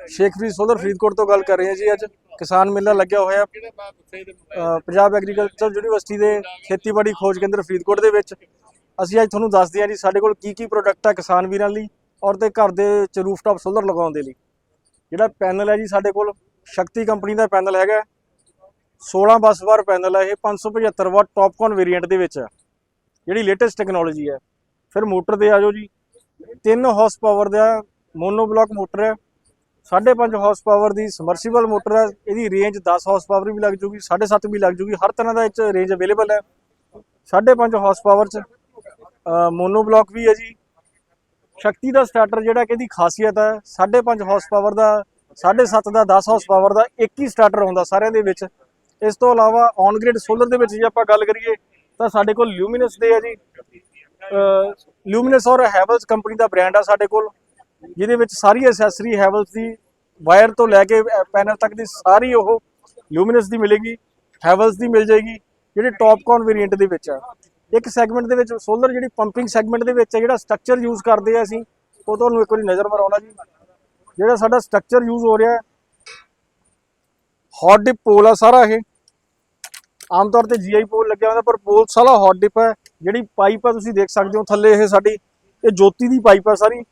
ਸ਼ੇਖਵੀਰ solar Faridkot ਤੋਂ ਗੱਲ ਕਰ ਰਹੇ ਹਾਂ ਜੀ ਅੱਜ। ਕਿਸਾਨ ਮੇਲਾ ਲੱਗਿਆ ਹੋਇਆ। ਪੰਜਾਬ ਐਗਰੀਕਲਚਰ ਯੂਨੀਵਰਸਿਟੀ ਦੇ ਖੇਤੀਬਾੜੀ ਖੋਜ ਕੇਂਦਰ ਫਰੀਦਕੋਟ ਦੇ ਵਿੱਚ। ਅਸੀਂ ਅੱਜ ਤੁਹਾਨੂੰ ਦੱਸਦੇ ਹਾਂ ਜੀ ਸਾਡੇ ਕੋਲ ਕੀ ਕੀ ਪ੍ਰੋਡਕਟ ਆ ਕਿਸਾਨ ਵੀਰਾਂ ਲਈ ਔਰ ਤੇ ਘਰ ਦੇ ਵਿੱਚ ਰੂਫਟਾਪ ਸੋਲਰ ਲਗਾਉਣ ਦੇ ਲਈ। ਜਿਹੜਾ ਪੈਨਲ ਹੈ ਜੀ ਸਾਡੇ ਕੋਲ, ਸ਼ਕਤੀ ਕੰਪਨੀ ਦਾ ਪੈਨਲ ਹੈਗਾ। 16 ਬੱਸ ਵਾਰ ਪੈਨਲ ਹੈ ਇਹ 575 ਵਾਟ ਟੌਪਕੌਨ ਵੇਰੀਐਂਟ ਦੇ ਵਿੱਚ ਹੈ ਜਿਹੜੀ ਲੇਟੈਸਟ ਟੈਕਨੋਲੋਜੀ ਹੈ ਫਿਰ ਮੋਟਰ ਦੇ ਆ ਜਾਓ ਜੀ। 3 ਹਾਰਸ ਪਾਵਰ ਦਾ ਮੋਨੋ ਬਲਾਕ ਮੋਟਰ ਹੈ 5.5 ਹਾਰਸ ਪਾਵਰ ਦੀ ਸਮਰਸੀਬਲ ਮੋਟਰ ਹੈ। ਇਹਦੀ ਰੇਂਜ 10 ਹਾਰਸ ਪਾਵਰ ਵੀ ਲੱਗ ਜੂਗੀ 7.5 ਵੀ ਲੱਗ ਜੂਗੀ। ਹਰ ਤਰ੍ਹਾਂ ਦਾ ਇਹ 'ਚ ਰੇਂਜ ਅਵੇਲੇਬਲ ਹੈ। 5.5 ਹਾਰਸ ਪਾਵਰ ਚ ਮੋਨੋ ਬਲਾਕ ਵੀ ਹੈ ਜੀ। ਸ਼ਕਤੀ ਦਾ ਸਟਾਰਟਰ ਜਿਹੜਾ ਕਿ ਇਹਦੀ ਖਾਸੀਅਤ ਹੈ 5.5 ਹਾਰਸ ਪਾਵਰ ਦਾ 7.5 ਦਾ 10 ਹਾਰਸ ਪਾਵਰ ਦਾ ਇੱਕ ਹੀ ਸਟਾਰਟਰ ਆਉਂਦਾ ਸਾਰਿਆਂ ਦੇ ਵਿੱਚ। ਇਸ ਤੋਂ ਇਲਾਵਾ ਔਨ ਗ੍ਰਿਡ ਸੋਲਰ ਦੇ ਵਿੱਚ ਜੇ ਆਪਾਂ ਗੱਲ ਕਰੀਏ, ਤਾਂ ਸਾਡੇ ਕੋਲ ਲਿਊਮੀਨਸ ਦੇ ਹੈ ਜੀ। ਲਿਊਮੀਨਸ ਔਰ ਹੈਵਲਸ ਕੰਪਨੀ ਦਾ ਬ੍ਰਾਂਡ ਆ ਸਾਡੇ ਕੋਲ। ਜਿਹਦੇ ਵਿੱਚ ਸਾਰੀ ਐਸੈਸਰੀ ਹੈਵਲਸ ਦੀ ਵਾਇਰ ਤੋਂ ਲੈ ਕੇ ਪੈਨਲ ਤੱਕ ਦੀ ਸਾਰੀ ਉਹ ਲਿਊਮੀਨਸ ਦੀ ਮਿਲੇਗੀ ਹੈਵਲਸ ਦੀ ਮਿਲ ਜਾਏਗੀ, ਜਿਹੜੀ ਟੌਪਕੌਨ ਵੇਰੀਐਂਟ ਦੇ ਵਿੱਚ ਆ। ਇੱਕ ਸੈਗਮੈਂਟ ਦੇ ਵਿੱਚ ਸੋਲਰ ਜਿਹੜੀ ਪੰਪਿੰਗ ਸੈਗਮੈਂਟ ਦੇ ਵਿੱਚ ਆ, ਜਿਹੜਾ ਸਟਰਕਚਰ ਯੂਜ਼ ਕਰਦੇ ਆ ਅਸੀਂ, ਉਹ ਤੁਹਾਨੂੰ ਇੱਕ ਵਾਰੀ ਨਜ਼ਰ ਮਾਰਾਉਣਾ ਜੀ। ਜਿਹੜਾ ਸਾਡਾ ਸਟਰਕਚਰ ਯੂਜ਼ ਹੋ ਰਿਹਾ ਹੈ ਹੌਟ ਡਿਪ ਪੋਲ ਆ ਸਾਰਾ ਇਹ। ਆਮ ਤੌਰ ਤੇ ਜੀਆਈ ਪੋਲ ਲੱਗਿਆ ਹੁੰਦਾ, ਪਰ ਪੋਲ ਸਾਰਾ ਹੌਟ ਡਿਪ ਹੈ ਜਿਹੜੀ ਪਾਈਪ ਆ ਤੁਸੀਂ ਦੇਖ ਸਕਦੇ ਹੋ ਥੱਲੇ ਇਹ ਸਾਡੀ, ਇਹ ਜੋਤੀ ਦੀ ਪਾਈਪ ਆ ਸਾਰੀ।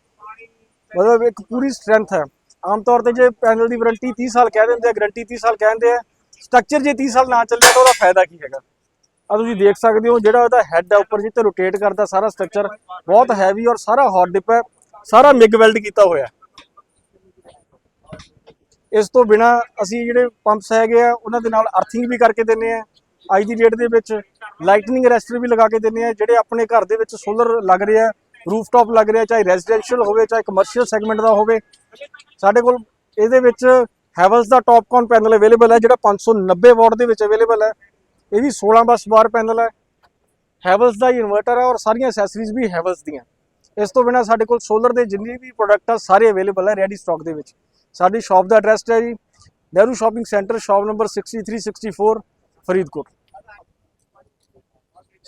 ਮਤਲਬ ਇੱਕ ਪੂਰੀ ਸਟਰੈਂਥ ਹੈ। ਆਮ ਤੌਰ ਤੇ ਜੇ ਪੈਨਲ ਦੀ ਵਾਰੰਟੀ 30 ਸਾਲ ਕਹਿ ਦਿੰਦੇ ਆ ਗਾਰੰਟੀ 30 ਸਾਲ ਕਹਿੰਦੇ ਆ ਸਟਰਕਚਰ ਜੇ 30 ਸਾਲ ਨਾ ਚੱਲਿਆ ਤਾਂ ਉਹਦਾ ਫਾਇਦਾ ਕੀ ਹੈਗਾ? ਆ ਤੁਸੀਂ ਦੇਖ ਸਕਦੇ ਹੋ, ਜਿਹੜਾ ਉਹਦਾ ਹੈੱਡ ਹੈ ਉੱਪਰ ਜਿੱਤੇ ਰੋਟੇਟ ਕਰਦਾ ਸਾਰਾ ਸਟਰਕਚਰ ਬਹੁਤ ਹੈਵੀ ਔਰ ਸਾਰਾ ਹੌਟ ਡਿਪ ਹੈ, ਸਾਰਾ ਮਿਗ ਵੈਲਡ ਕੀਤਾ ਹੋਇਆ ਇਸ ਤੋਂ ਬਿਨਾ ਅਸੀਂ ਜਿਹੜੇ ਪੰਪਸ ਹੈਗੇ ਆ, ਉਹਨਾਂ ਦੇ ਨਾਲ ਅਰਥਿੰਗ ਵੀ ਕਰਕੇ ਦਿੰਨੇ ਆ। ਅੱਜ ਦੀ ਡੇਟ ਦੇ ਵਿੱਚ ਲਾਈਟਨਿੰਗ ਰੈਸਟਰ ਵੀ ਲਗਾ ਕੇ ਦਿੰਨੇ ਆ, ਜਿਹੜੇ ਆਪਣੇ ਘਰ ਦੇ ਵਿੱਚ ਸੋਲਰ ਲੱਗ ਰਿਹਾ ਰੂਫਟਾਪ ਲੱਗ ਰਿਹਾ, ਚਾਹੇ ਰੈਜ਼ੀਡੈਂਸ਼ੀਅਲ ਹੋਵੇ, ਚਾਹੇ ਕਮਰਸ਼ੀਅਲ ਸੈਗਮੈਂਟ ਦਾ ਹੋਵੇ। ਸਾਡੇ ਕੋਲ ਇਹਦੇ ਵਿੱਚ ਹੈਵਲਸ ਦਾ ਟੌਪਕੌਨ ਪੈਨਲ ਅਵੇਲੇਬਲ ਹੈ, ਜਿਹੜਾ 590 ਵਾਟ ਦੇ ਵਿੱਚ ਅਵੇਲੇਬਲ ਹੈ। ਇਹ ਵੀ 16 ਬਸ ਬਾਰ ਪੈਨਲ ਹੈ। ਹੈਵਲਸ ਦਾ ਇਨਵਰਟਰ ਹੈ ਔਰ ਸਾਰੀਆਂ ਐਕਸੈਸਰੀਜ਼ ਵੀ ਹੈਵਲਸ ਦੀਆਂ। ਇਸ ਤੋਂ ਬਿਨਾ ਸਾਡੇ ਕੋਲ ਸੋਲਰ ਦੇ ਜਿੰਨੇ ਵੀ ਪ੍ਰੋਡਕਟ ਆ, ਸਾਰੇ ਅਵੇਲੇਬਲ ਹੈ ਰੈਡੀ ਸਟਾਕ ਦੇ ਵਿੱਚ। ਸਾਡੀ ਸ਼ਾਪ ਦਾ ਐਡਰੈਸ ਹੈ ਜੀ Nehru shopping centre shop number 6364 Faridkot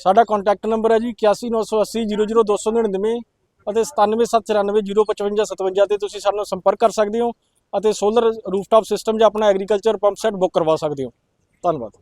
ਸਾਡਾ ਕੰਟੈਕਟ ਨੰਬਰ ਹੈ ਜੀ 8198800299 ਅਤੇ 9774905557 ਤੇ ਤੁਸੀਂ ਸਾਨੂੰ ਸੰਪਰਕ ਕਰ ਸਕਦੇ ਹੋ ਅਤੇ ਸੋਲਰ ਰੂਫਟਾਪ ਸਿਸਟਮ ਜਾਂ ਆਪਣਾ ਐਗਰੀਕਲਚਰ ਪੰਪ ਸੈਟ ਬੁੱਕ ਕਰਵਾ ਸਕਦੇ ਹੋ। ਧੰਨਵਾਦ।